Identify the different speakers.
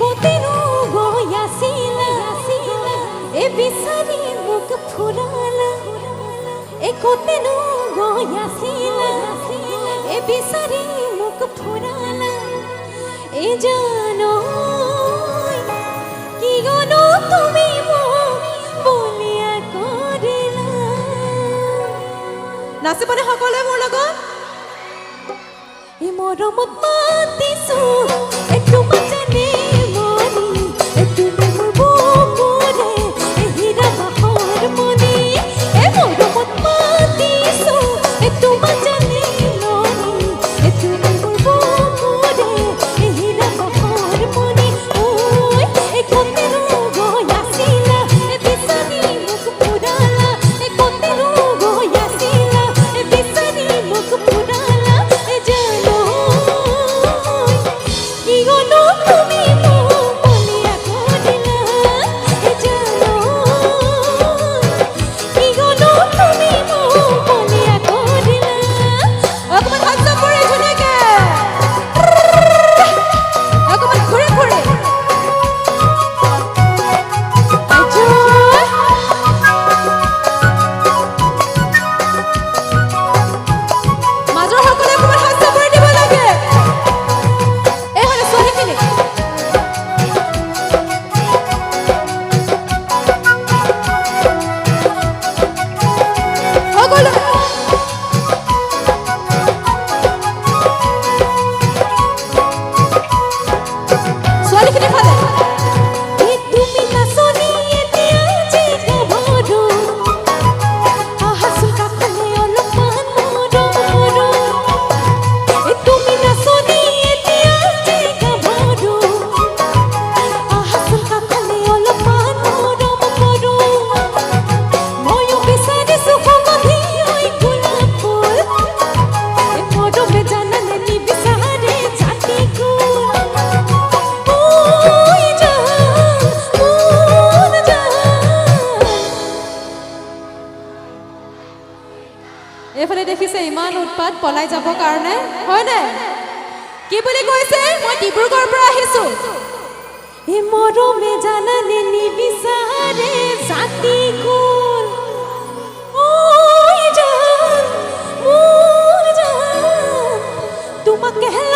Speaker 1: ಕೊತಿನೋಗೋ ಯಾಸೀಲ A ಬಿಸರಿ ಮುಖ ಫುರಾಲ A ಕೊತಿನೋಗೋ ಯಾಸೀಲ A ಬಿಸರಿ মুখ ফুরালা এ জানো কি গনো তুমি বলিয়া করিলা।
Speaker 2: নাচিবনে সকলোৱে মোৰ লগত।
Speaker 1: এই মৰমত মাতিছোঁ।
Speaker 2: ইমান উৎপাত পলাই যাব কারণে হয় নাই কি বুলি কইছে মই ডিব্ৰুগড়ৰ পৰা আহিছো।
Speaker 1: এ মৰমে জানানে নি নিবিচাৰে জাতি কোন ওই জান মোর জান তোমাক কেহেলা